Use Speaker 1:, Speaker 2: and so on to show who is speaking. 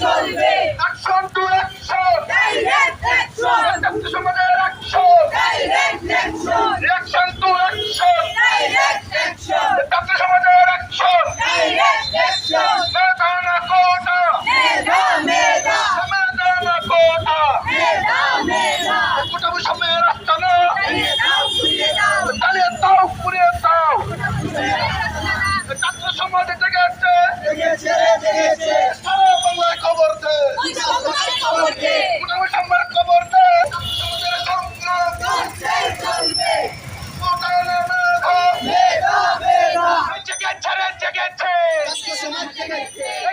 Speaker 1: চলবে।
Speaker 2: Action to action
Speaker 1: direct action
Speaker 2: ছাত্র সমাজের action direct
Speaker 1: action
Speaker 2: reaction to action direct
Speaker 1: action
Speaker 2: ছাত্র সমাজের অ্যাকশন
Speaker 1: ডাইরেক্ট অ্যাকশন মেধা Obrigada.